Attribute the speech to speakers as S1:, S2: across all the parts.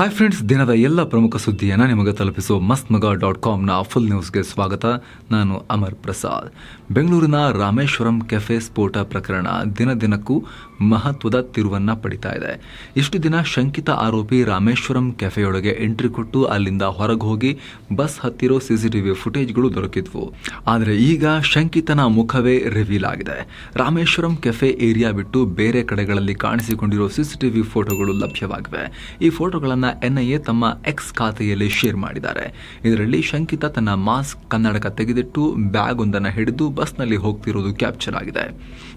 S1: Hi friends ದಿನದ ಎಲ್ಲ ಪ್ರಮುಖ ಸುದ್ದಿಯನ್ನು ನಿಮಗೆ ತಲುಪಿಸುವ ಮಸ್ತ್ ಮಗ ಡಾಟ್ ಕಾಮ್ನ ಫುಲ್ ನ್ಯೂಸ್ಗೆ ಸ್ವಾಗತ. ನಾನು ಅಮರ್ ಪ್ರಸಾದ್. ಬೆಂಗಳೂರಿನ ರಾಮೇಶ್ವರಂ ಕೆಫೆ ಸ್ಫೋಟ ಪ್ರಕರಣ ದಿನ ದಿನಕ್ಕೂ ಮಹತ್ವದ ತಿರುವನ್ನ ಪಡಿತಾ ಇದೆ. ಇಷ್ಟು ದಿನ ಶಂಕಿತ ಆರೋಪಿ ರಾಮೇಶ್ವರಂ ಕೆಫೆಯೊಳಗೆ ಎಂಟ್ರಿ ಕೊಟ್ಟು ಅಲ್ಲಿಂದ ಹೊರಗೆ ಹೋಗಿ ಬಸ್ ಹತ್ತಿರೋ ಸಿಸಿಟಿವಿ ಫುಟೇಜ್ಗಳು ದೊರಕಿದ್ವು. ಆದರೆ ಈಗ ಶಂಕಿತನ ಮುಖವೇ ರಿವೀಲ್ ಆಗಿದೆ. ರಾಮೇಶ್ವರಂ ಕೆಫೆ ಏರಿಯಾ ಬಿಟ್ಟು ಬೇರೆ ಕಡೆಗಳಲ್ಲಿ ಕಾಣಿಸಿಕೊಂಡಿರೋ ಸಿಸಿಟಿವಿ ಫೋಟೋಗಳು ಲಭ್ಯವಾಗಿವೆ. ಈ ಫೋಟೋಗಳನ್ನು ಎನ್ಐಎ ತಮ್ಮ ಎಕ್ಸ್ ಖಾತೆಯಲ್ಲಿ ಶೇರ್ ಮಾಡಿದ್ದಾರೆ. ಇದರಲ್ಲಿ ಶಂಕಿತ ತನ್ನ ಮಾಸ್ಕ್ ಕನ್ನಡಕ ತೆಗೆದಿಟ್ಟು ಬ್ಯಾಗ್ ಒಂದನ್ನು ಹಿಡಿದು ಬಸ್ನಲ್ಲಿ ಹೋಗ್ತಿರೋದು ಕ್ಯಾಪ್ಚರ್ ಆಗಿದೆ.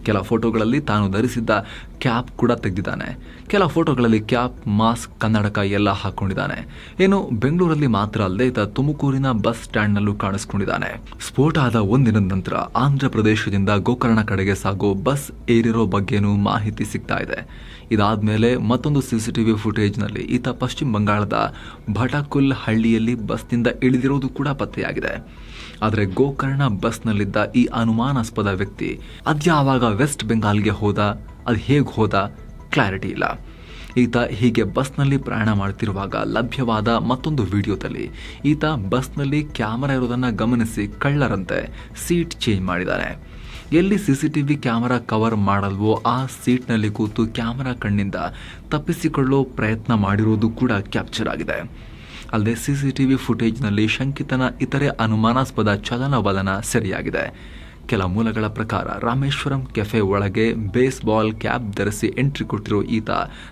S1: ಕೆಲ ಫೋಟೋಗಳಲ್ಲಿ ತಾನು ಧರಿಸಿದ್ದ ಕ್ಯಾಪ್ ಕೂಡ ತೆಗೆದಿದ್ದಾನೆ. ಕೆಲ ಫೋಟೋಗಳಲ್ಲಿ ಕ್ಯಾಪ್, ಮಾಸ್ಕ್, ಕನ್ನಡಕ ಎಲ್ಲ ಹಾಕೊಂಡಿದ್ದಾನೆ. ಏನು, ಬೆಂಗಳೂರಲ್ಲಿ ಮಾತ್ರ ಅಲ್ಲದೆ ಈತ ತುಮಕೂರಿನ ಬಸ್ ಸ್ಟ್ಯಾಂಡ್ನಲ್ಲೂ ಕಾಣಿಸ್ಕೊಂಡಿದ್ದಾನೆ. ಸ್ಫೋಟ ಆದ ಒಂದಿನದ ನಂತರ ಆಂಧ್ರ ಪ್ರದೇಶದಿಂದ ಗೋಕರ್ಣ ಕಡೆಗೆ ಸಾಗೋ ಬಸ್ ಏರಿರೋ ಬಗ್ಗೆನೂ ಮಾಹಿತಿ ಸಿಗ್ತಾ ಇದೆ. ಇದಾದ್ಮೇಲೆ ಮತ್ತೊಂದು ಸಿಸಿಟಿವಿ ಫುಟೇಜ್ನಲ್ಲಿ ಈತ ಪಶ್ಚಿಮ ಬಂಗಾಳದ ಭಟಕುಲ್ ಹಳ್ಳಿಯಲ್ಲಿ ಬಸ್ನಿಂದ ಇಳಿದಿರೋದು ಕೂಡ ಪತ್ತೆಯಾಗಿದೆ. ಆದರೆ ಗೋಕರ್ಣ ಬಸ್ನಲ್ಲಿದ್ದ ಈ ಅನುಮಾನಾಸ್ಪದ ವ್ಯಕ್ತಿ ಅದ್ಯಾವಾಗ ವೆಸ್ಟ್ ಬೆಂಗಾಲ್ಗೆ ಹೋದ, ಅದು ಹೇಗೆ ಹೋದ ಕ್ಲಾರಿಟಿ ಇಲ್ಲ. ಈತ ಹೀಗೆ ಬಸ್ನಲ್ಲಿ ಪ್ರಯಾಣ ಮಾಡ್ತಿರುವಾಗ ಲಭ್ಯವಾದ ಮತ್ತೊಂದು ವಿಡಿಯೋದಲ್ಲಿ ಈತ ಬಸ್ನಲ್ಲಿ ಕ್ಯಾಮರಾ ಇರೋದನ್ನು ಗಮನಿಸಿ ಕಳ್ಳರಂತೆ ಸೀಟ್ ಚೇಂಜ್ ಮಾಡಿದ್ದಾರೆ ಎಲ್ಲಿ C C T V camera cover ಮಾಡಲ್ವೋ ಆ ಸೀಟ್ನಲ್ಲಿ ಕೂತು ಕ್ಯಾಮರಾ ಕಣ್ಣಿಂದ ತಪ್ಪಿಸಿಕೊಳ್ಳೋ ಪ್ರಯತ್ನ ಮಾಡಿರೋದು ಕೂಡ ಕ್ಯಾಪ್ಚರ್ ಆಗಿದೆ. ಅಲ್ಲದೆ ಸಿಸಿಟಿವಿ ಫುಟೇಜ್ನಲ್ಲಿ ಶಂಕಿತನ ಇತರೆ ಅನುಮಾನಾಸ್ಪದ ಚಲನವಲನ ಸರಿಯಾಗಿದೆ. ಕೆಲ ಮೂಲಗಳ ಪ್ರಕಾರ ರಾಮೇಶ್ವರಂ ಕೆಫೆ ಒಳಗೆ ಬೇಸ್ಬಾಲ್ ಕ್ಯಾಪ್ ಧರಿಸಿ ಎಂಟ್ರಿ ಕೊಟ್ಟಿರೋ ಈತ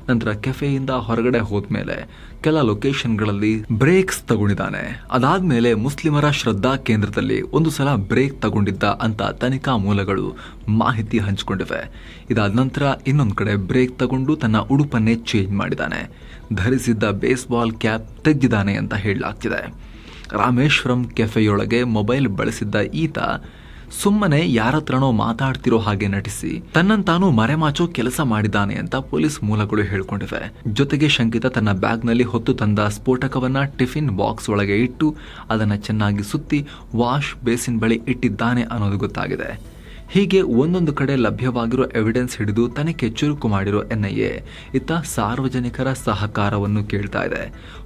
S1: ನಂತರ ಕೆಫೆಯಿಂದ ಹೊರಗಡೆ ಹೋದ್ಮೇಲೆ ಕೆಲ ಲೊಕೇಶನ್ಗಳಲ್ಲಿ ಬ್ರೇಕ್ಸ್ ತಗೊಂಡಿದ್ದಾನೆ. ಅದಾದ್ಮೇಲೆ ಮುಸ್ಲಿಮರ ಶ್ರದ್ಧಾ ಕೇಂದ್ರದಲ್ಲಿ ಒಂದು ಸಲ ಬ್ರೇಕ್ ತಗೊಂಡಿದ್ದ ಅಂತ ತನಿಖಾ ಮೂಲಗಳು ಮಾಹಿತಿ ಹಂಚಿಕೊಂಡಿವೆ. ಇದಾದ ನಂತರ ಇನ್ನೊಂದು ಕಡೆ ಬ್ರೇಕ್ ತಗೊಂಡು ತನ್ನ ಉಡುಪನ್ನೇ ಚೇಂಜ್ ಮಾಡಿದ್ದಾನೆ. ಧರಿಸಿದ್ದ ಬೇಸ್ಬಾಲ್ ಕ್ಯಾಪ್ ತೆಗೆದಿದ್ದಾನೆ ಅಂತ ಹೇಳಲಾಗ್ತಿದೆ. ರಾಮೇಶ್ವರಂ ಕೆಫೆಯೊಳಗೆ ಮೊಬೈಲ್ ಬಳಸಿದ್ದ ಈತ ಸುಮ್ಮನೆ ಯಾರತ್ರನೋ ಮಾತಾಡ್ತಿರೋ ಹಾಗೆ ನಟಿಸಿ ತನ್ನಂತಾನು ಮರೆಮಾಚೋ ಕೆಲಸ ಮಾಡಿದ್ದಾನೆ ಅಂತ ಪೊಲೀಸ್ ಮೂಲಗಳು ಹೇಳ್ಕೊಂಡಿವೆ. ಜೊತೆಗೆ ಶಂಕಿತ ತನ್ನ ಬ್ಯಾಗ್ನಲ್ಲಿ ಹೊತ್ತು ತಂದ ಸ್ಫೋಟಕವನ್ನ ಟಿಫಿನ್ ಬಾಕ್ಸ್ ಒಳಗೆ ಇಟ್ಟು, ಅದನ್ನ ಚೆನ್ನಾಗಿ ಸುತ್ತಿ ವಾಶ್ ಬೇಸಿನ್ ಬಳಿ ಇಟ್ಟಿದ್ದಾನೆ ಅನ್ನೋದು ಗೊತ್ತಾಗಿದೆ. ಹೀಗೆ ಒಂದೊಂದು ಕಡೆ ಲಭ್ಯವಾಗಿರೋ ಎವಿಡೆನ್ಸ್ ಹಿಡಿದು ತನಿಖೆ ಚುರುಕು ಮಾಡಿರೋ ಎನ್ಐಎ ಇತ್ತ ಸಾರ್ವಜನಿಕರ ಸಹಕಾರವನ್ನು ಕೇಳ್ತಾ ಇದೆ.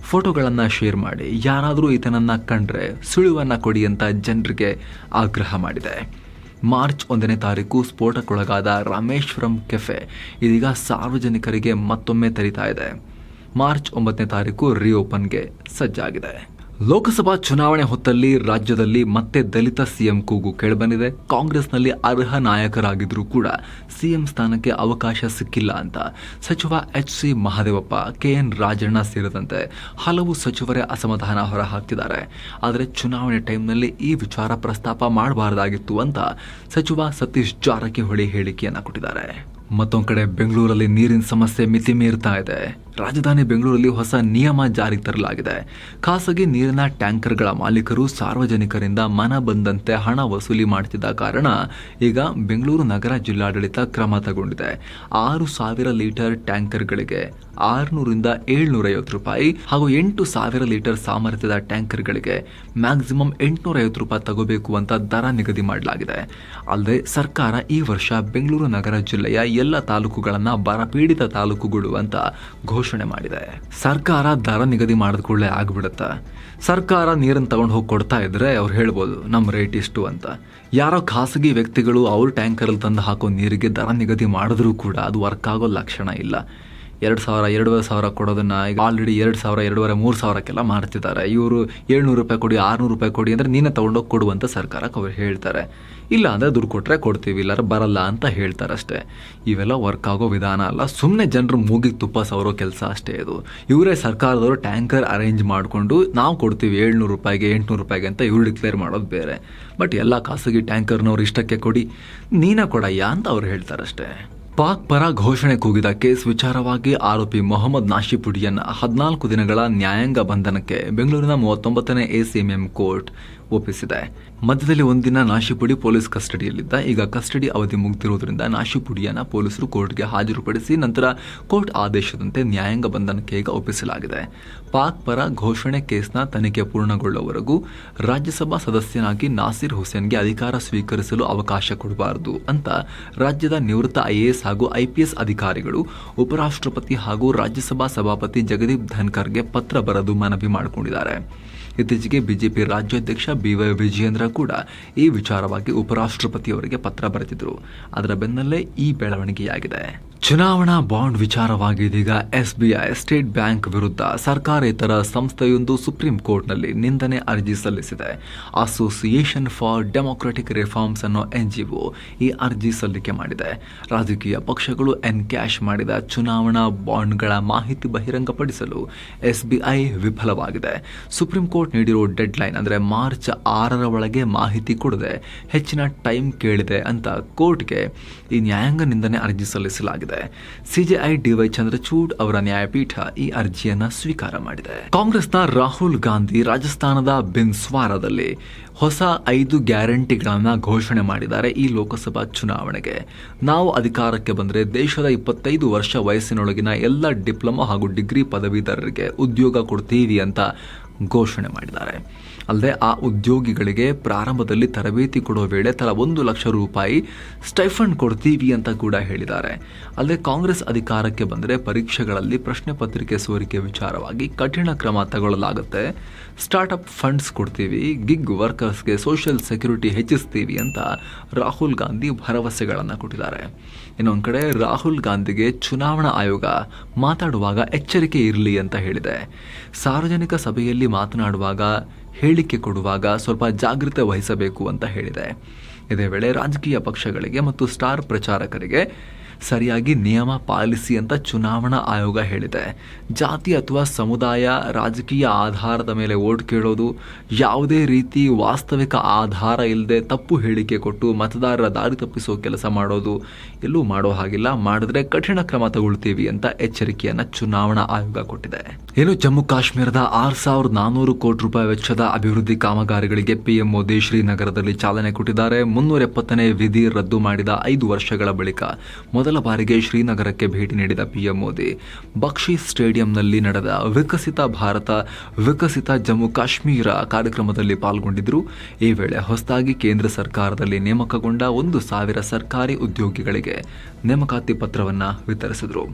S1: ಫೋಟೋಗಳನ್ನು ಶೇರ್ ಮಾಡಿ, ಯಾರಾದರೂ ಈತನನ್ನು ಕಂಡ್ರೆ ಸುಳಿವನ್ನು ಕೊಡಿ ಅಂತ ಜನರಿಗೆ ಆಗ್ರಹ ಮಾಡಿದೆ. ಮಾರ್ಚ್ ಒಂದನೇ ತಾರೀಕು ಸ್ಫೋಟಕ್ಕೊಳಗಾದ ರಾಮೇಶ್ವರಂ ಕೆಫೆ ಇದೀಗ ಸಾರ್ವಜನಿಕರಿಗೆ ಮತ್ತೊಮ್ಮೆ ತರಿತಾ ಇದೆ. ಮಾರ್ಚ್ ಒಂಬತ್ತನೇ ತಾರೀಕು ರಿಓಪನ್ಗೆ ಸಜ್ಜಾಗಿದೆ. ಲೋಕಸಭಾ ಚುನಾವಣೆ ಹೊತ್ತಲ್ಲಿ ರಾಜ್ಯದಲ್ಲಿ ಮತ್ತೆ ದಲಿತ ಸಿಎಂ ಕೂಗು ಕೇಳಿಬಂದಿದೆ. ಕಾಂಗ್ರೆಸ್ನಲ್ಲಿ ಅರ್ಹ ನಾಯಕರಾಗಿದ್ರೂ ಕೂಡ ಸಿಎಂ ಸ್ಥಾನಕ್ಕೆ ಅವಕಾಶ ಸಿಕ್ಕಿಲ್ಲ ಅಂತ ಸಚಿವ H C Mahadevappa, KN Rajanna ಸೇರಿದಂತೆ ಹಲವು ಸಚಿವರೇ ಅಸಮಾಧಾನ ಹೊರಹಾಕ್ತಿದ್ದಾರೆ ಆದರೆ ಚುನಾವಣೆ ಟೈಮ್ನಲ್ಲಿ ಈ ವಿಚಾರ ಪ್ರಸ್ತಾಪ ಮಾಡಬಾರದಾಗಿತ್ತು ಅಂತ ಸಚಿವ ಸತೀಶ್ ಜಾರಕಿಹೊಳಿ ಹೇಳಿಕೆಯನ್ನು ಕೊಟ್ಟಿದ್ದಾರೆ. ಮತ್ತೊಂದು ಕಡೆ ಬೆಂಗಳೂರಲ್ಲಿ ನೀರಿನ ಸಮಸ್ಯೆ ಮಿತಿ ಮೀರ್ತಾ ಇದೆ. ರಾಜಧಾನಿ ಬೆಂಗಳೂರಲ್ಲಿ ಹೊಸ ನಿಯಮ ಜಾರಿಗೆ ತರಲಾಗಿದೆ. ಖಾಸಗಿ ನೀರಿನ ಟ್ಯಾಂಕರ್ಗಳ ಮಾಲೀಕರು ಸಾರ್ವಜನಿಕರಿಂದ ಮನ ಬಂದಂತೆ ಹಣ ವಸೂಲಿ ಮಾಡುತ್ತಿದ್ದ ಕಾರಣ ಈಗ ಬೆಂಗಳೂರು ನಗರ ಜಿಲ್ಲಾಡಳಿತ ಕ್ರಮ ತಗೊಂಡಿದೆ. ಆರು ಸಾವಿರ ಲೀಟರ್ ಟ್ಯಾಂಕರ್ಗಳಿಗೆ ಆರುನೂರಿಂದ ಏಳ್ನೂರ ಐವತ್ತು ರೂಪಾಯಿ ಹಾಗೂ ಎಂಟು ಸಾವಿರ ಲೀಟರ್ ಸಾಮರ್ಥ್ಯದ ಟ್ಯಾಂಕರ್ಗಳಿಗೆ ಮ್ಯಾಕ್ಸಿಮಮ್ ಎಂಟುನೂರ ಐವತ್ತು ರೂಪಾಯಿ ತಗೋಬೇಕು ಅಂತ ದರ ನಿಗದಿ ಮಾಡಲಾಗಿದೆ. ಅಲ್ಲದೆ ಸರ್ಕಾರ ಈ ವರ್ಷ ಬೆಂಗಳೂರು ನಗರ ಜಿಲ್ಲೆಯ ಎಲ್ಲ ತಾಲೂಕುಗಳನ್ನು ಬರಪೀಡಿತ ತಾಲೂಕುಗಳು ಅಂತ ಘೋಷಣೆ ಮಾಡಿದೆ. ಸರ್ಕಾರ ದರ ನಿಗದಿ ಮಾಡಿದ ಕೂಡಲೇ ಆಗ್ಬಿಡುತ್ತೆ? ಸರ್ಕಾರ ನೀರನ್ನು ತಗೊಂಡು ಹೋಗಿ ಕೊಡ್ತಾ ಇದ್ರೆ ಅವ್ರು ಹೇಳ್ಬೋದು, ನಮ್ಮ ರೇಟ್ ಇಷ್ಟು ಅಂತ. ಯಾರೋ ಖಾಸಗಿ ವ್ಯಕ್ತಿಗಳು ಅವ್ರ ಟ್ಯಾಂಕರಲ್ಲಿ ತಂದು ಹಾಕೋ ನೀರಿಗೆ ದರ ನಿಗದಿ ಮಾಡಿದ್ರೂ ಕೂಡ ಅದು ವರ್ಕ್ ಆಗೋ ಲಕ್ಷಣ ಇಲ್ಲ. ಎರಡು ಸಾವಿರ, ಎರಡೂವರೆ ಸಾವಿರ ಕೊಡೋದನ್ನ ಈಗ ಆಲ್ರೆಡಿ ಎರಡು ಸಾವಿರ, ಎರಡೂವರೆ, ಮೂರು ಸಾವಿರಕ್ಕೆಲ್ಲ ಮಾಡ್ತಿದ್ದಾರೆ. ಇವರು ಏಳ್ನೂರು ರೂಪಾಯಿ ಕೊಡಿ, ಆರ್ನೂರು ರೂಪಾಯಿ ಕೊಡಿ ಅಂದರೆ ನೀನೇ ತಗೊಂಡೋಗಿ ಕೊಡುವಂತ ಸರ್ಕಾರಕ್ಕೆ ಅವ್ರು ಹೇಳ್ತಾರೆ. ಇಲ್ಲ ಅಂದರೆ ದುಡ್ಡು ಕೊಟ್ಟರೆ ಕೊಡ್ತೀವಿ ಇಲ್ಲಾರ ಬರಲ್ಲ ಅಂತ ಹೇಳ್ತಾರೆ ಅಷ್ಟೇ ಇವೆಲ್ಲ ವರ್ಕ್ ಆಗೋ ವಿಧಾನ ಅಲ್ಲ. ಸುಮ್ಮನೆ ಜನರು ಮೂಗಿಗೆ ತುಪ್ಪ ಸವರೋ ಕೆಲಸ ಅಷ್ಟೇ ಇದು. ಇವರೇ ಸರ್ಕಾರದವರು ಟ್ಯಾಂಕರ್ ಅರೇಂಜ್ ಮಾಡಿಕೊಂಡು ನಾವು ಕೊಡ್ತೀವಿ ಏಳ್ನೂರು ರೂಪಾಯಿಗೆ, ಎಂಟುನೂರು ರೂಪಾಯಿಗೆ ಅಂತ ಇವ್ರು ಡಿಕ್ಲೇರ್ ಮಾಡೋದು ಬೇರೆ. ಬಟ್ ಎಲ್ಲ ಖಾಸಗಿ ಟ್ಯಾಂಕರ್ನವ್ರು ಇಷ್ಟಕ್ಕೆ ಕೊಡಿ. ನೀನೇ ಕೊಡಯ್ಯ ಅಂತ ಅವ್ರು ಹೇಳ್ತಾರಷ್ಟೇ. ಪಾಕ್ ಪರ ಘೋಷಣೆ ಕೂಗಿದ ಕೇಸ್ ವಿಚಾರವಾಗಿ ಆರೋಪಿ ಮೊಹಮ್ಮದ್ ನಾಶಿಪುಡಿಯನ್ನ ಹದಿನಾಲ್ಕು ದಿನಗಳ ನ್ಯಾಯಾಂಗ ಬಂಧನಕ್ಕೆ ಬೆಂಗಳೂರಿನ ಮೂವತ್ತೊಂಬತ್ತನೇ ಎಸಿಎಂಎಂ ಕೋರ್ಟ್ ಒಪ್ಪಿಸಿದೆ. ಮಧ್ಯದಲ್ಲಿ ಒಂದಿನ ನಾಶಿಪುಡಿ ಪೊಲೀಸ್ ಕಸ್ಟಡಿಯಲ್ಲಿದ್ದ, ಈಗ ಕಸ್ಟಡಿ ಅವಧಿ ಮುಗಿದಿರುವುದರಿಂದ ನಾಶಿಪುಡಿಯನ್ನು ಪೊಲೀಸರು ಕೋರ್ಟ್ಗೆ ಹಾಜರುಪಡಿಸಿ ನಂತರ ಕೋರ್ಟ್ ಆದೇಶದಂತೆ ನ್ಯಾಯಾಂಗ ಬಂಧನಕ್ಕೆ ಈಗ ಒಪ್ಪಿಸಲಾಗಿದೆ. ಪಾಕ್ ಪರ ಘೋಷಣೆ ಕೇಸ್ನ ತನಿಖೆ ಪೂರ್ಣಗೊಳ್ಳುವವರೆಗೂ ರಾಜ್ಯಸಭಾ ಸದಸ್ಯನಾಗಿ ನಾಸಿರ್ ಹುಸೇನ್ಗೆ ಅಧಿಕಾರ ಸ್ವೀಕರಿಸಲು ಅವಕಾಶ ಕೊಡಬಾರದು ಅಂತ ರಾಜ್ಯದ ನಿವೃತ್ತ ಐಎಎಸ್ ಹಾಗೂ ಐಪಿಎಸ್ ಅಧಿಕಾರಿಗಳು, ಉಪರಾಷ್ಟ್ರಪತಿ ಹಾಗೂ ರಾಜ್ಯಸಭಾ ಸಭಾಪತಿ ಜಗದೀಪ್ ಧನ್ಕರ್ಗೆ ಪತ್ರ ಬರೆದು ಮನವಿ ಮಾಡಿಕೊಂಡಿದ್ದಾರೆ. ಇತ್ತೀಚೆಗೆ ಬಿಜೆಪಿ ರಾಜ್ಯಾಧ್ಯಕ್ಷ ಬಿವೈ ವಿಜಯೇಂದ್ರ ಕೂಡ ಈ ವಿಚಾರವಾಗಿ ಉಪರಾಷ್ಟ್ರಪತಿಯವರಿಗೆ ಪತ್ರ ಬರೆದಿದ್ದರು ಅದರ ಬೆನ್ನಲ್ಲೇ ಈ ಬೆಳವಣಿಗೆಯಾಗಿದೆ. ಚುನಾವಣಾ ಬಾಂಡ್ ವಿಚಾರವಾಗಿ ಇದೀಗ ಎಸ್ಬಿಐ, ಸ್ಟೇಟ್ ಬ್ಯಾಂಕ್ ವಿರುದ್ಧ ಸರ್ಕಾರೇತರ ಸಂಸ್ಥೆಯೊಂದು ಸುಪ್ರೀಂ ಕೋರ್ಟ್ನಲ್ಲಿ ನಿಂದನೆ ಅರ್ಜಿ ಸಲ್ಲಿಸಿದೆ. ಅಸೋಸಿಯೇಷನ್ ಫಾರ್ ಡೆಮೊಕ್ರೆಟಿಕ್ ರಿಫಾರ್ಮ್ಸ್ ಅನ್ನೋ ಎನ್ಜಿಒ ಈ ಅರ್ಜಿ ಸಲ್ಲಿಕೆ ಮಾಡಿದೆ. ರಾಜಕೀಯ ಪಕ್ಷಗಳು ಎನ್ಕ್ಯಾಶ್ ಮಾಡಿದ ಚುನಾವಣಾ ಬಾಂಡ್ಗಳ ಮಾಹಿತಿ ಬಹಿರಂಗಪಡಿಸಲು ಎಸ್ಬಿಐ ವಿಫಲವಾಗಿದೆ. ಸುಪ್ರೀಂ ಕೋರ್ಟ್ ನೀಡಿರೋ ಡೆಡ್ ಲೈನ್ ಅಂದರೆ ಮಾರ್ಚ್ ಆರರ ಒಳಗೆ ಮಾಹಿತಿ ಕೊಡದೆ ಹೆಚ್ಚಿನ ಟೈಮ್ ಕೇಳಿದೆ ಅಂತ ಕೋರ್ಟ್ಗೆ ಈ ನ್ಯಾಯಾಂಗ ನಿಂದನೆ ಅರ್ಜಿ ಸಲ್ಲಿಸಲಾಗಿದೆ. ಸಿಜೆಐ ಡಿವೈ ಚಂದ್ರಚೂಡ್ ಅವರ ನ್ಯಾಯಪೀಠ ಈ ಅರ್ಜಿಯನ್ನ ಸ್ವೀಕಾರ ಮಾಡಿದೆ. ಕಾಂಗ್ರೆಸ್ನ ರಾಹುಲ್ ಗಾಂಧಿ ರಾಜಸ್ಥಾನದ ಬಿನ್ಸ್ವಾರದಲ್ಲಿ ಹೊಸ ಐದು ಗ್ಯಾರಂಟಿಗಳನ್ನ ಘೋಷಣೆ ಮಾಡಿದ್ದಾರೆ ಈ ಲೋಕಸಭಾ ಚುನಾವಣೆಗೆ. ನಾವು ಅಧಿಕಾರಕ್ಕೆ ಬಂದರೆ ದೇಶದ ಇಪ್ಪತ್ತೈದು ವರ್ಷ ವಯಸ್ಸಿನೊಳಗಿನ ಎಲ್ಲ ಡಿಪ್ಲೊಮಾ ಹಾಗೂ ಡಿಗ್ರಿ ಪದವೀಧರರಿಗೆ ಉದ್ಯೋಗ ಕೊಡ್ತೀವಿ ಅಂತ ಘೋಷಣೆ ಮಾಡಿದ್ದಾರೆ. ಅಲ್ಲದೆ ಆ ಉದ್ಯೋಗಿಗಳಿಗೆ ಪ್ರಾರಂಭದಲ್ಲಿ ತರಬೇತಿ ಕೊಡೋ ವೇಳೆ ತಲಾ ಒಂದು ಲಕ್ಷ ರೂಪಾಯಿ ಸ್ಟೈಫಂಡ್ ಕೊಡ್ತೀವಿ ಅಂತ ಕೂಡ ಹೇಳಿದ್ದಾರೆ. ಅಲ್ಲದೆ ಕಾಂಗ್ರೆಸ್ ಅಧಿಕಾರಕ್ಕೆ ಬಂದರೆ ಪರೀಕ್ಷೆಗಳಲ್ಲಿ ಪ್ರಶ್ನೆ ಪತ್ರಿಕೆ ಸೋರಿಕೆ ವಿಚಾರವಾಗಿ ಕಠಿಣ ಕ್ರಮ ತಗೊಳ್ಳಲಾಗುತ್ತೆ. ಸ್ಟಾರ್ಟ್ಅಪ್ ಫಂಡ್ಸ್ ಕೊಡ್ತೀವಿ, ಗಿಗ್ ವರ್ಕರ್ಸ್ಗೆ ಸೋಷಿಯಲ್ ಸೆಕ್ಯೂರಿಟಿ ಹೆಚ್ಚಿಸ್ತೀವಿ ಅಂತ ರಾಹುಲ್ ಗಾಂಧಿ ಭರವಸೆಗಳನ್ನು ಕೊಟ್ಟಿದ್ದಾರೆ. ಇನ್ನೊಂದು ಕಡೆ ರಾಹುಲ್ ಗಾಂಧಿಗೆ ಚುನಾವಣಾ ಆಯೋಗ ಮಾತಾಡುವಾಗ ಎಚ್ಚರಿಕೆ ಇರಲಿ ಅಂತ ಹೇಳಿದೆ. ಸಾರ್ವಜನಿಕ ಸಭೆಯಲ್ಲಿ ಮಾತನಾಡುವಾಗ, ಹೇಳಿಕೆ ಕೊಡುವಾಗ ಸ್ವಲ್ಪ ಜಾಗೃತೆ ವಹಿಸಬೇಕು ಅಂತ ಹೇಳಿದೆ. ಇದೇ ವೇಳೆ ರಾಜಕೀಯ ಪಕ್ಷಗಳಿಗೆ ಮತ್ತು ಸ್ಟಾರ್ ಪ್ರಚಾರಕರಿಗೆ ಸರಿಯಾಗಿ ನಿಯಮ ಪಾಲಿಸಿ ಅಂತ ಚುನಾವಣಾ ಆಯೋಗ ಹೇಳಿದೆ. ಜಾತಿ ಅಥವಾ ಸಮುದಾಯ ರಾಜಕೀಯ ಆಧಾರದ ಮೇಲೆ ಓಟ್ ಕೇಳೋದು ಯಾವುದೇ ರೀತಿ ವಾಸ್ತವಿಕ ಆಧಾರ ಇಲ್ಲದೆ ತಪ್ಪು ಹೇಳಿಕೆ ಕೊಟ್ಟು ಮತದಾರರ ದಾರಿ ತಪ್ಪಿಸೋ ಕೆಲಸ ಮಾಡೋದು. ಎಲ್ಲೂ ಮಾಡೋ ಹಾಗಿಲ್ಲ, ಮಾಡಿದ್ರೆ ಕಠಿಣ ಕ್ರಮ ತಗೊಳ್ತೀವಿ ಅಂತ ಎಚ್ಚರಿಕೆಯನ್ನ ಚುನಾವಣಾ ಆಯೋಗ ಕೊಟ್ಟಿದೆ. ಏನು ಜಮ್ಮು ಕಾಶ್ಮೀರದ ಆರು ಸಾವಿರದ ನಾನೂರು ಕೋಟಿ ರೂಪಾಯಿ ವೆಚ್ಚದ ಅಭಿವೃದ್ಧಿ ಕಾಮಗಾರಿಗಳಿಗೆ ಪಿಎಂ ಮೋದಿ ಶ್ರೀನಗರದಲ್ಲಿ ಚಾಲನೆ ಕೊಟ್ಟಿದ್ದಾರೆ. ಮುನ್ನೂರ ಎಪ್ಪತ್ತನೇ ವಿಧಿ ರದ್ದು ಮಾಡಿದ ಐದು ವರ್ಷಗಳ ಬಳಿಕ ಮೊದಲ ಬಾರಿಗೆ ಶ್ರೀನಗರಕ್ಕೆ ಭೇಟಿ ನೀಡಿದ ಪಿಎಂ ಮೋದಿ, ಬಕ್ಷಿ ಸ್ಟೇಡಿಯಂನಲ್ಲಿ ನಡೆದ ವಿಕಸಿತ ಭಾರತ, ವಿಕಸಿತ ಜಮ್ಮು ಕಾಶ್ಮೀರ ಕಾರ್ಯಕ್ರಮದಲ್ಲಿ ಪಾಲ್ಗೊಂಡಿದ್ದರು ಈ ವೇಳೆ ಹೊಸದಾಗಿ ಕೇಂದ್ರ ಸರ್ಕಾರದಲ್ಲಿ ನೇಮಕಗೊಂಡ ಒಂದು ಸಾವಿರ ಸರ್ಕಾರಿ ಉದ್ಯೋಗಿಗಳಿಗೆ ನೇಮಕಾತಿ ಪತ್ರವನ್ನು ವಿತರಿಸಿದರು.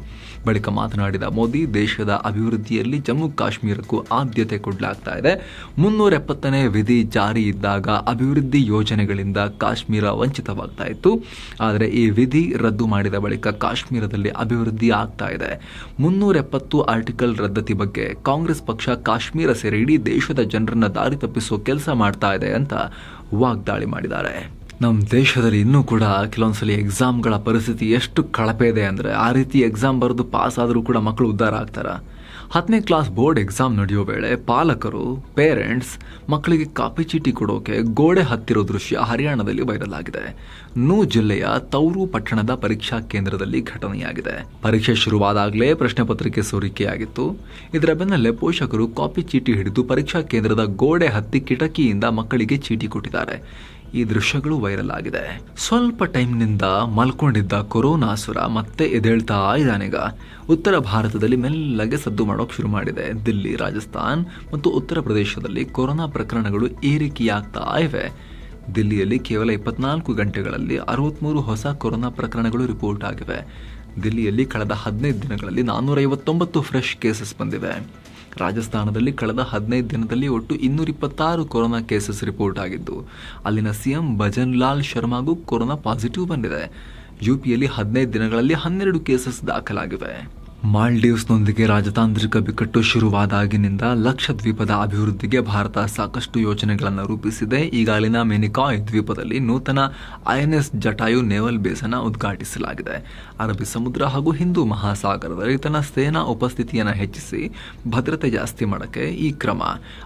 S1: ಬಳಿಕ ಮಾತನಾಡಿದ ಮೋದಿ, ದೇಶದ ಅಭಿವೃದ್ಧಿಯಲ್ಲಿ ಜಮ್ಮು ಕಾಶ್ಮೀರಕ್ಕೂ ಆದ್ಯತೆ ಕೊಡಲಾಗ್ತಾ ಇದೆ. ಮುನ್ನೂರ ಎಪ್ಪತ್ತನೇ ವಿಧಿ ಜಾರಿ ಇದ್ದಾಗ ಅಭಿವೃದ್ಧಿ ಯೋಜನೆಗಳಿಂದ ಕಾಶ್ಮೀರ ವಂಚಿತವಾಗ್ತಾ ಇತ್ತು. ಆದರೆ ಈ ವಿಧಿ ರದ್ದು ಮಾಡಿದ ಬಳಿಕ ಕಾಶ್ಮೀರದಲ್ಲಿ ಅಭಿವೃದ್ಧಿ ಆಗ್ತಾ ಇದೆ. ಮುನ್ನೂರ ಎಪ್ಪತ್ತು ಆರ್ಟಿಕಲ್ ರದ್ದತಿ ಬಗ್ಗೆ ಕಾಂಗ್ರೆಸ್ ಪಕ್ಷ ಕಾಶ್ಮೀರ ಸೇರಿ ದೇಶದ ಜನರನ್ನ ದಾರಿ ತಪ್ಪಿಸೋ ಕೆಲಸ ಮಾಡ್ತಾ ಇದೆ ಅಂತ ವಾಗ್ದಾಳಿ ಮಾಡಿದ್ದಾರೆ. ನಮ್ಮ ದೇಶದಲ್ಲಿ ಇನ್ನೂ ಕೂಡ ಕೆಲವೊಂದ್ಸಲಿ ಎಕ್ಸಾಮ್ಗಳ ಪರಿಸ್ಥಿತಿ ಎಷ್ಟು ಕಳಪೆ ಇದೆ ಅಂದರೆ ಆ ರೀತಿ ಎಕ್ಸಾಮ್ ಬರೆದು ಪಾಸ್ ಆದರೂ ಕೂಡ ಮಕ್ಕಳು ಉದ್ಧಾರ ಆಗ್ತಾರೆ? ಹತ್ತನೇ ಕ್ಲಾಸ್ ಬೋರ್ಡ್ ಎಕ್ಸಾಮ್ ನಡೆಯೋ ವೇಳೆ ಪಾಲಕರು ಪೇರೆಂಟ್ಸ್ ಮಕ್ಕಳಿಗೆ ಕಾಪಿ ಚೀಟಿ ಕೊಡೋಕೆ ಗೋಡೆ ಹತ್ತಿರೋ ದೃಶ್ಯ ಹರಿಯಾಣದಲ್ಲಿ ವೈರಲ್ ಆಗಿದೆ. ನೂ ಜಿಲ್ಲೆಯ ತೌರು ಪಟ್ಟಣದ ಪರೀಕ್ಷಾ ಕೇಂದ್ರದಲ್ಲಿ ಘಟನೆಯಾಗಿದೆ. ಪರೀಕ್ಷೆ ಶುರುವಾದಾಗಲೇ ಪ್ರಶ್ನೆ ಪತ್ರಿಕೆ ಸೋರಿಕೆಯಾಗಿತ್ತು. ಇದರ ಬೆನ್ನಲ್ಲೇ ಪೋಷಕರು ಕಾಪಿ ಚೀಟಿ ಹಿಡಿದು ಪರೀಕ್ಷಾ ಕೇಂದ್ರದ ಗೋಡೆ ಹತ್ತಿ ಕಿಟಕಿಯಿಂದ ಮಕ್ಕಳಿಗೆ ಚೀಟಿ ಕೊಟ್ಟಿದ್ದಾರೆ. ಈ ದೃಶ್ಯಗಳು ವೈರಲ್ ಆಗಿದೆ. ಸ್ವಲ್ಪ ಟೈಮ್ನಿಂದ ಮಲ್ಕೊಂಡಿದ್ದ ಕೊರೋನಾಸುರ ಮತ್ತೆ ಎದೇಳ್ತಾ ಇದ್ದಾನೀಗ ಉತ್ತರ ಭಾರತದಲ್ಲಿ ಮೆಲ್ಲಗೆ ಸದ್ದು ಮಾಡೋಕೆ ಶುರು ಮಾಡಿದೆ. ದಿಲ್ಲಿ, ರಾಜಸ್ಥಾನ್ ಮತ್ತು ಉತ್ತರ ಪ್ರದೇಶದಲ್ಲಿ ಕೊರೋನಾ ಪ್ರಕರಣಗಳು ಏರಿಕೆಯಾಗ್ತಾ ಇವೆ. ದಿಲ್ಲಿಯಲ್ಲಿ ಕೇವಲ ಇಪ್ಪತ್ನಾಲ್ಕು ಗಂಟೆಗಳಲ್ಲಿ ಅರವತ್ತ್ಮೂರು ಹೊಸ ಕೊರೋನಾ ಪ್ರಕರಣಗಳು ರಿಪೋರ್ಟ್ ಆಗಿವೆ. ದಿಲ್ಲಿಯಲ್ಲಿ ಕಳೆದ ಹದಿನೈದು ದಿನಗಳಲ್ಲಿ ನಾನ್ನೂರ ಐವತ್ತೊಂಬತ್ತು ಫ್ರೆಶ್ ಕೇಸಸ್ ಬಂದಿವೆ. ರಾಜಸ್ಥಾನದಲ್ಲಿ ಕಳೆದ ಹದಿನೈದು ದಿನದಲ್ಲಿ ಒಟ್ಟು ಇನ್ನೂರ ಇಪ್ಪತ್ತಾರು ಕೊರೋನಾ ಕೇಸಸ್ ರಿಪೋರ್ಟ್ ಆಗಿದ್ದು, ಅಲ್ಲಿನ ಸಿಎಂ ಭಜನ್ ಲಾಲ್ ಶರ್ಮಾಗೂ ಕೊರೋನಾ ಪಾಸಿಟಿವ್ ಬಂದಿದೆ. ಯುಪಿಯಲ್ಲಿ ಹದಿನೈದು ದಿನಗಳಲ್ಲಿ ಹನ್ನೆರಡು ಕೇಸಸ್ ದಾಖಲಾಗಿವೆ. ಮಾಲ್ಡೀವ್ಸ್ನೊಂದಿಗೆ ರಾಜತಾಂತ್ರಿಕ ಬಿಕ್ಕಟ್ಟು ಶುರುವಾದಾಗಿನಿಂದ ಲಕ್ಷದ್ವೀಪದ ಅಭಿವೃದ್ಧಿಗೆ ಭಾರತ ಸಾಕಷ್ಟು ಯೋಜನೆಗಳನ್ನು ರೂಪಿಸಿದೆ. ಈಗ ಅಲ್ಲಿನ ಮೆನಿಕಾಯ್ ದ್ವೀಪದಲ್ಲಿ ನೂತನ ಐಎನ್ಎಸ್ ಜಟಾಯು ನೇವಲ್ ಬೇಸ್ ಅನ್ನು ಉದ್ಘಾಟಿಸಲಾಗಿದೆ. ಅರಬ್ಬಿ ಸಮುದ್ರ ಹಾಗೂ ಹಿಂದೂ ಮಹಾಸಾಗರದಲ್ಲಿ ತನ್ನ ಸೇನಾ ಉಪಸ್ಥಿತಿಯನ್ನು ಹೆಚ್ಚಿಸಿ ಭದ್ರತೆ ಜಾಸ್ತಿ ಮಾಡೋಕ್ಕೆ ಈ ಕ್ರಮ.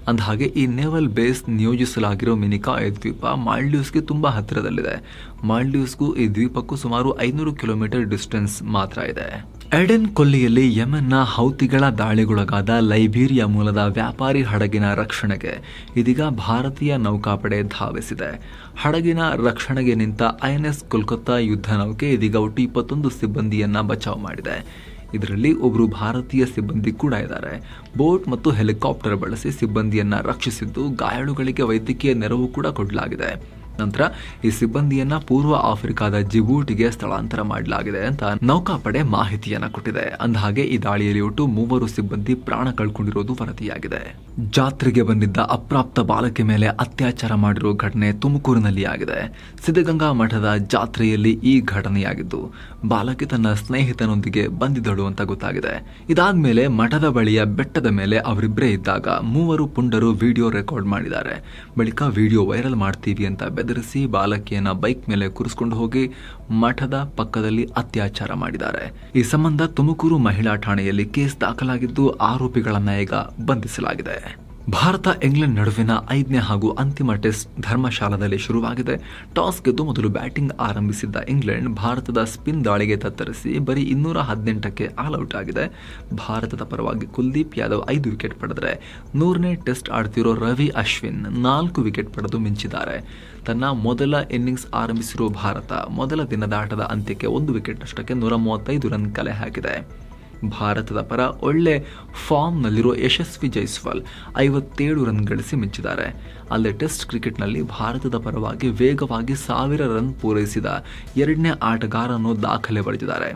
S1: ಅಂದಹಾಗೆ, ಈ ನೇವಲ್ ಬೇಸ್ ನಿಯೋಜಿಸಲಾಗಿರೋ ಮೆನಿಕಾಯ್ ದ್ವೀಪ ಮಾಲ್ಡೀವ್ಸ್ಗೆ ತುಂಬಾ ಹತ್ತಿರದಲ್ಲಿದೆ. ಮಾಲ್ಡೀವ್ಸ್ಗೂ ಈ ದ್ವೀಪಕ್ಕೂ ಸುಮಾರು ಐನೂರು ಕಿಲೋಮೀಟರ್ ಡಿಸ್ಟೆನ್ಸ್ ಮಾತ್ರ ಇದೆ. ಎಡೆನ್ ಕೊಲ್ಲಿಯಲ್ಲಿ ಯಮನ್ನ ಹೌತಿಗಳ ದಾಳಿಗೊಳಗಾದ ಲೈಬೀರಿಯಾ ಮೂಲದ ವ್ಯಾಪಾರಿ ಹಡಗಿನ ರಕ್ಷಣೆಗೆ ಇದೀಗ ಭಾರತೀಯ ನೌಕಾಪಡೆ ಧಾವಿಸಿದೆ. ಹಡಗಿನ ರಕ್ಷಣೆಗೆ ನಿಂತ ಐಎನ್ಎಸ್ ಕೋಲ್ಕತ್ತಾ ಯುದ್ಧ ನೌಕೆ ಇದೀಗ ಒಟ್ಟು ಇಪ್ಪತ್ತೊಂದು ಸಿಬ್ಬಂದಿಯನ್ನ ಬಚಾವ್ ಮಾಡಿದೆ. ಇದರಲ್ಲಿ ಒಬ್ಬರು ಭಾರತೀಯ ಸಿಬ್ಬಂದಿ ಕೂಡ ಇದ್ದಾರೆ. ಬೋಟ್ ಮತ್ತು ಹೆಲಿಕಾಪ್ಟರ್ ಬಳಸಿ ಸಿಬ್ಬಂದಿಯನ್ನ ರಕ್ಷಿಸಿದ್ದು ಗಾಯಾಳುಗಳಿಗೆ ವೈದ್ಯಕೀಯ ನೆರವು ಕೂಡ ಕೊಡಲಾಗಿದೆ. ನಂತರ ಈ ಸಿಬ್ಬಂದಿಯನ್ನ ಪೂರ್ವ ಆಫ್ರಿಕಾದ ಜಿಬೂಟಿಗೆ ಸ್ಥಳಾಂತರ ಮಾಡಲಾಗಿದೆ ಅಂತ ನೌಕಾಪಡೆ ಮಾಹಿತಿಯನ್ನ ಕೊಟ್ಟಿದೆ. ಅಂದಹಾಗೆ ಈ ದಾಳಿಯಲ್ಲಿ ಒಟ್ಟು ಮೂವರು ಸಿಬ್ಬಂದಿ ಪ್ರಾಣ ಕಳ್ಕೊಂಡಿರೋದು ವರದಿಯಾಗಿದೆ. ಜಾತ್ರೆಗೆ ಬಂದಿದ್ದ ಅಪ್ರಾಪ್ತ ಬಾಲಕಿ ಮೇಲೆ ಅತ್ಯಾಚಾರ ಮಾಡಿರುವ ಘಟನೆ ತುಮಕೂರಿನಲ್ಲಿ ಆಗಿದೆ. ಸಿದ್ಧಗಂಗಾ ಮಠದ ಜಾತ್ರೆಯಲ್ಲಿ ಈ ಘಟನೆಯಾಗಿದ್ದು, ಬಾಲಕಿ ತನ್ನ ಸ್ನೇಹಿತನೊಂದಿಗೆ ಬಂದಿದ್ದಳು ಅಂತ ಗೊತ್ತಾಗಿದೆ. ಇದಾದ್ಮೇಲೆ ಮಠದ ಬಳಿಯ ಬೆಟ್ಟದ ಮೇಲೆ ಅವರಿಬ್ಬರೇ ಇದ್ದಾಗ ಮೂವರು ಪುಂಡರು ವಿಡಿಯೋ ರೆಕಾರ್ಡ್ ಮಾಡಿದ್ದಾರೆ. ಬಳಿಕ ವಿಡಿಯೋ ವೈರಲ್ ಮಾಡ್ತೀವಿ ಅಂತ ಬೆದರಿಸಿ ಬಾಲಕಿಯನ್ನ ಬೈಕ್ ಮೇಲೆ ಕುರಿಸ್ಕೊಂಡು ಹೋಗಿ ಮಠದ ಪಕ್ಕದಲ್ಲಿ ಅತ್ಯಾಚಾರ ಮಾಡಿದ್ದಾರೆ. ಈ ಸಂಬಂಧ ತುಮಕೂರು ಮಹಿಳಾ ಠಾಣೆಯಲ್ಲಿ ಕೇಸ್ ದಾಖಲಾಗಿದ್ದು ಆರೋಪಿಗಳನ್ನ ಈಗ ಬಂಧಿಸಲಾಗಿದೆ. ಭಾರತ ಇಂಗ್ಲೆಂಡ್ ನಡುವಿನ ಐದನೇ ಹಾಗೂ ಅಂತಿಮ ಟೆಸ್ಟ್ ಧರ್ಮಶಾಲಾದಲ್ಲಿ ಶುರುವಾಗಿದೆ. ಟಾಸ್ ಗೆದ್ದು ಮೊದಲು ಬ್ಯಾಟಿಂಗ್ ಆರಂಭಿಸಿದ್ದ ಇಂಗ್ಲೆಂಡ್ ಭಾರತದ ಸ್ಪಿನ್ ದಾಳಿಗೆ ತತ್ತರಿಸಿ ಬರೀ ಇನ್ನೂರ ಹದಿನೆಂಟಕ್ಕೆ ಆಲ್ಔಟ್ ಆಗಿದೆ. ಭಾರತದ ಪರವಾಗಿ ಕುಲ್ದೀಪ್ ಯಾದವ್ ಐದು ವಿಕೆಟ್ ಪಡೆದರೆ ನೂರನೇ ಟೆಸ್ಟ್ ಆಡ್ತಿರೋ ರವಿ ಅಶ್ವಿನ್ ನಾಲ್ಕು ವಿಕೆಟ್ ಪಡೆದು ಮಿಂಚಿದ್ದಾರೆ. ತನ್ನ ಮೊದಲ ಇನ್ನಿಂಗ್ಸ್ ಆರಂಭಿಸಿರುವ ಭಾರತ ಮೊದಲ ದಿನದ ಆಟದ ಅಂತ್ಯಕ್ಕೆ ಒಂದು ವಿಕೆಟ್ ಅಷ್ಟಕ್ಕೆ ನೂರ ಮೂವತ್ತೈದು ರನ್ ಕಲೆ ಹಾಕಿದೆ. ಭಾರತದ ಪರ ಒಳ್ಳೆ ಫಾರ್ಮ್ನಲ್ಲಿರುವ ಯಶಸ್ವಿ ಜೈಸ್ವಾಲ್ ಐವತ್ತೇಳು ರನ್ ಗಳಿಸಿ ಮಿಂಚಿದ್ದಾರೆ ಅಲ್ಲದೆ ಟೆಸ್ಟ್ ಕ್ರಿಕೆಟ್ನಲ್ಲಿ ಭಾರತದ ಪರವಾಗಿ ವೇಗವಾಗಿ ಸಾವಿರ ರನ್ ಪೂರೈಸಿದ ಎರಡನೇ ಆಟಗಾರನು ದಾಖಲೆ ಬರೆದಿದ್ದಾರೆ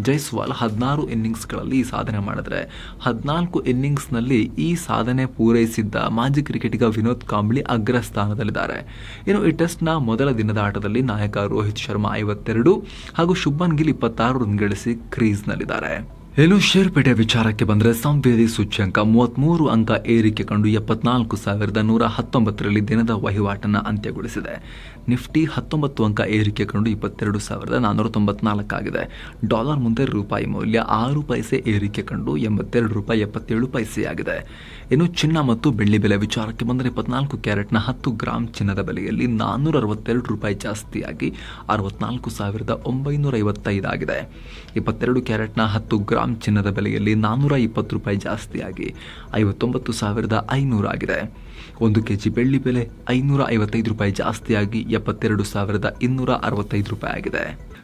S1: ಜೈಸ್ವಾಲ್ ಹದಿನಾರು ಇನ್ನಿಂಗ್ಸ್ಗಳಲ್ಲಿ ಈ ಸಾಧನೆ ಮಾಡಿದ್ರೆ. ಹದಿನಾಲ್ಕು ಇನ್ನಿಂಗ್ಸ್ನಲ್ಲಿ ಈ ಸಾಧನೆ ಪೂರೈಸಿದ್ದ ಮಾಜಿ ಕ್ರಿಕೆಟಿಗ ವಿನೋದ್ ಕಾಂಬ್ಳಿ ಅಗ್ರ ಸ್ಥಾನದಲ್ಲಿದ್ದಾರೆ. ಇನ್ನು ಈ ಟೆಸ್ಟ್ನ ಮೊದಲ ದಿನದ ಆಟದಲ್ಲಿ ನಾಯಕ ರೋಹಿತ್ ಶರ್ಮಾ ಐವತ್ತೆರಡು ಹಾಗೂ ಶುಭನ್ ಗಿಲ್ ಇಪ್ಪತ್ತಾರು ರನ್ ಗಳಿಸಿ ಕ್ರೀಸ್ನಲ್ಲಿದ್ದಾರೆ. ಇನ್ನು ಷೇರುಪೇಟೆ ವಿಚಾರಕ್ಕೆ ಬಂದರೆ ಸಂವೇದಿ ಸೂಚ್ಯಂಕ ಮೂವತ್ಮೂರು ಅಂಕ ಏರಿಕೆ ಕಂಡು ಎಪ್ಪತ್ನಾಲ್ಕು ಸಾವಿರದ ನೂರ ಹತ್ತೊಂಬತ್ತರಲ್ಲಿ ದಿನದ ವಹಿವಾಟನ್ನು ಅಂತ್ಯಗೊಳಿಸಿದೆ. ನಿಫ್ಟಿ ಹತ್ತೊಂಬತ್ತು ಅಂಕ ಏರಿಕೆ ಕಂಡು ಇಪ್ಪತ್ತೆರಡು ಸಾವಿರದ ನಾನ್ನೂರ ತೊಂಬತ್ನಾಲ್ಕಾಗಿದೆ ಡಾಲರ್ ಮುಂದೆ ರೂಪಾಯಿ ಮೌಲ್ಯ ಆರು ಪೈಸೆ ಏರಿಕೆ ಕಂಡು ಎಂಬತ್ತೆರಡು ರೂಪಾಯಿ ಎಪ್ಪತ್ತೇಳು ಪೈಸೆಯಾಗಿದೆ ಇನ್ನು ಚಿನ್ನ ಮತ್ತು ಬೆಳ್ಳಿ ಬೆಲೆ ವಿಚಾರಕ್ಕೆ ಬಂದರೆ ಇಪ್ಪತ್ನಾಲ್ಕು ಕ್ಯಾರೆಟ್ನ ಹತ್ತು ಗ್ರಾಮ್ ಚಿನ್ನದ ಬೆಲೆಯಲ್ಲಿ ನಾನ್ನೂರ ಅರವತ್ತೆರಡು ರೂಪಾಯಿ ಜಾಸ್ತಿಯಾಗಿ ಅರವತ್ನಾಲ್ಕು ಸಾವಿರದ ಒಂಬೈನೂರ ಐವತ್ತೈದಾಗಿದೆ ಇಪ್ಪತ್ತೆರಡು ಕ್ಯಾರೆಟ್ನ ಹತ್ತು ಗ್ರಾಂ ಚಿನ್ನದ ಬೆಲೆಯಲ್ಲಿ ನಾನ್ನೂರ ಇಪ್ಪತ್ತು ರೂಪಾಯಿ ಜಾಸ್ತಿಯಾಗಿ ಐವತ್ತೊಂಬತ್ತು ಸಾವಿರದ ಐನೂರು ಆಗಿದೆ. ಒಂದು ಕೆಜಿ ಬೆಳ್ಳಿ ಬೆಲೆ ಐನೂರ ಐವತ್ತೈದು ರೂಪಾಯಿ ಜಾಸ್ತಿಯಾಗಿ ಎಪ್ಪತ್ತೆರಡು ಸಾವಿರದ ಇನ್ನೂರ ಅರವತ್ತೈದು ರೂಪಾಯಿ ಆಗಿದೆ.